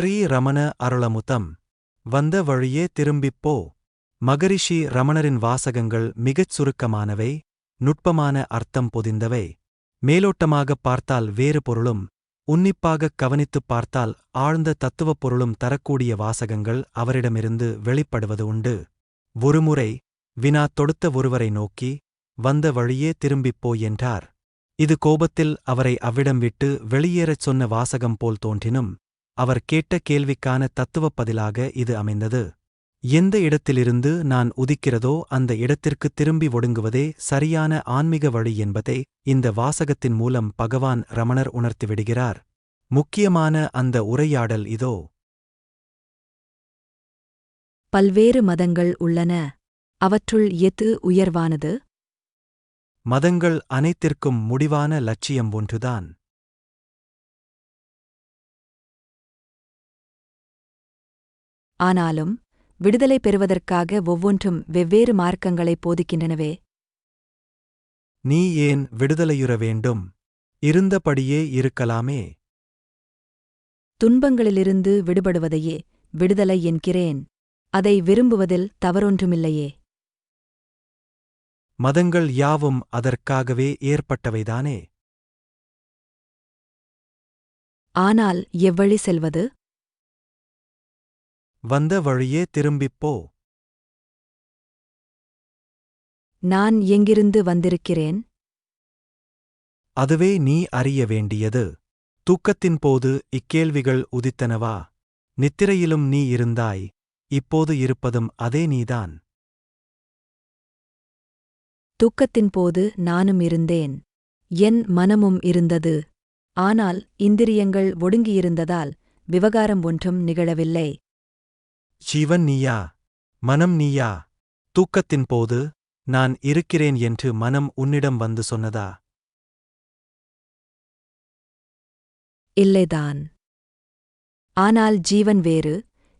ஸ்ரீ ரமண அருளமுதம் வந்த வழியே திரும்பிப் போ. மகரிஷி ரமணரின் வாசகங்கள் மிகச் சுருக்கமானவை நுட்பமான அர்த்தம் பொதிந்தவை. மேலோட்டமாகப் பார்த்தால் வேறு பொருளும் உன்னிப்பாகக் கவனித்துப் பார்த்தால் ஆழ்ந்த தத்துவப் பொருளும் தரக்கூடிய வாசகங்கள் அவரிடமிருந்து வெளிப்படுவது உண்டு. ஒருமுறை வினா தொடுத்த ஒருவரை நோக்கி வந்த வழியே திரும்பிப் போ என்றார். இது கோபத்தில் அவரை அவ்விடம் விட்டு வெளியேறச் சொன்ன வாசகம் போல் தோன்றினும் அவர் கேட்ட கேள்விக்கான தத்துவப் பதிலாக இது அமைந்தது. எந்த இடத்திலிருந்து நான் உதிக்கிறதோ அந்த இடத்திற்குத் திரும்பி ஒடுங்குவதே சரியான ஆன்மீக வழி என்பதை இந்த வாசகத்தின் மூலம் பகவான் ரமணர் உணர்த்திவிடுகிறார். முக்கியமான அந்த உரையாடல் இதோ. பல்வேறு மதங்கள் உள்ளன. அவற்றுள் எது உயர்வானது? மதங்கள் அனைத்திற்கும் முடிவான லட்சியம் ஒன்றுதான். ஆனாலும் விடுதலை பெறுவதற்காக ஒவ்வொன்றும் வெவ்வேறு மார்க்கங்களை போதிக்கின்றனவே. நீ ஏன் விடுதலையுற வேண்டும்? இருந்தபடியே இருக்கலாமே. துன்பங்களிலிருந்து விடுபடுவதையே விடுதலை என்கிறேன். அதை விரும்புவதில் தவறொன்றுமில்லையே. மதங்கள் யாவும் அதற்காகவே ஏற்பட்டவைதானே? ஆனால் எவ்வழி செல்வது? வந்த வழியே திரும்பிப் போ. நான் எங்கிருந்து வந்திருக்கிறேன்? அதுவே நீ அறிய வேண்டியது. தூக்கத்தின் போது இக்கேள்விகள் உதித்தனவா? நித்திரையிலும் நீ இருந்தாய். இப்போது இருப்பதும் அதே நீதான். தூக்கத்தின் போது நானும் இருந்தேன். என் மனமும் இருந்தது. ஆனால் இந்திரியங்கள் ஒடுங்கியிருந்ததால் விவகாரம் ஒன்றும் நிகழவில்லை. ஜீவன் நீயா மனம் நீயா தூக்கத்தின் போது நான் இருக்கிறேன் என்று மனம் உன்னிடம் வந்து சொன்னதா? இல்லைதான். ஆனால் ஜீவன் வேறு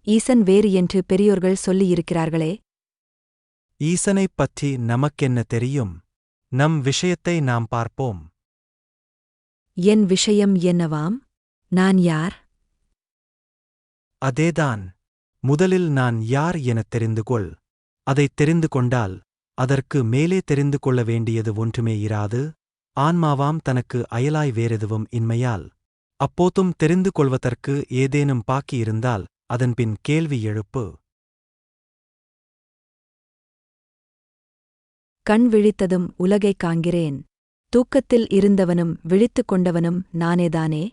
ஈசன் வேறு என்று பெரியோர்கள் சொல்லியிருக்கிறார்களே. ஈசனைப் பற்றி நமக்கென்ன தெரியும்? நம் விஷயத்தை நாம் பார்ப்போம். என் விஷயம் என்னவாம்? நான் யார்? அதேதான். முதலில் நான் யார் எனத் தெரிந்து கொள். அதைத் தெரிந்து கொண்டால் அதற்கு மேலே தெரிந்து கொள்ள வேண்டியது ஒன்றுமே இராது. ஆன்மாவாம் தனக்கு அயலாய் வேறெதுவும் இன்மையால். அப்போதும் தெரிந்து கொள்வதற்கு ஏதேனும் பாக்கியிருந்தால் அதன்பின் கேள்வி எழுப்பு. கண் விழித்ததும் உலகைக் காண்கிறேன். தூக்கத்தில் இருந்தவனும் விழித்துக் கொண்டவனும் நானேதானே?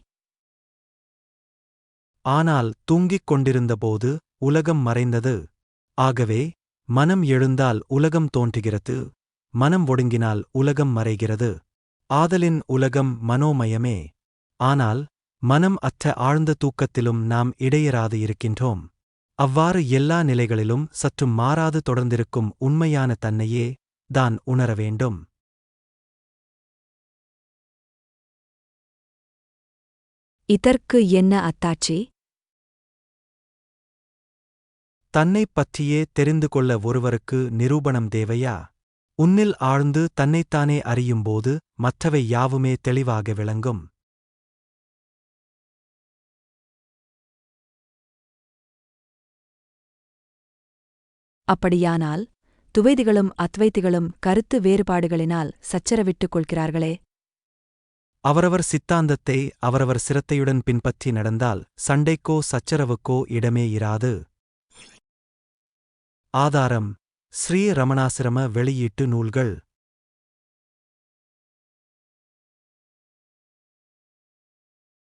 ஆனால் தூங்கிக் கொண்டிருந்தபோது உலகம் மறைந்தது. ஆகவே மனம் எழுந்தால் உலகம் தோன்றுகிறது. மனம் ஒடுங்கினால் உலகம் மறைகிறது. ஆதலின் உலகம் மனோமயமே. ஆனால் மனம் அற்ற ஆழ்ந்த தூக்கத்திலும் நாம் இடையராது இருக்கின்றோம். அவ்வாறு எல்லா நிலைகளிலும் சற்றும் மாறாது தொடர்ந்திருக்கும் உண்மையான தன்னையே தான் உணர வேண்டும். இதற்கு என்ன அத்தாச்சி தன்னைப் பற்றியே தெரிந்து கொள்ள ஒருவருக்கு நிரூபணம் தேவையா? உன்னில் ஆழ்ந்து தன்னைத்தானே அறியும்போது மற்றவை யாவுமே தெளிவாக விளங்கும். அப்படியானால் துவைதிகளும் அத்வைதிகளும் கருத்து வேறுபாடுகளினால் சச்சரவிட்டுக் கொள்கிறார்களே. அவரவர் சித்தாந்தத்தை அவரவர் சிரத்தையுடன் பின்பற்றி நடந்தால் சண்டைக்கோ சச்சரவுக்கோ இடமே இராது. ஆதாரம் ஸ்ரீ ரமணாசிரம வெளியீட்டு நூல்கள்.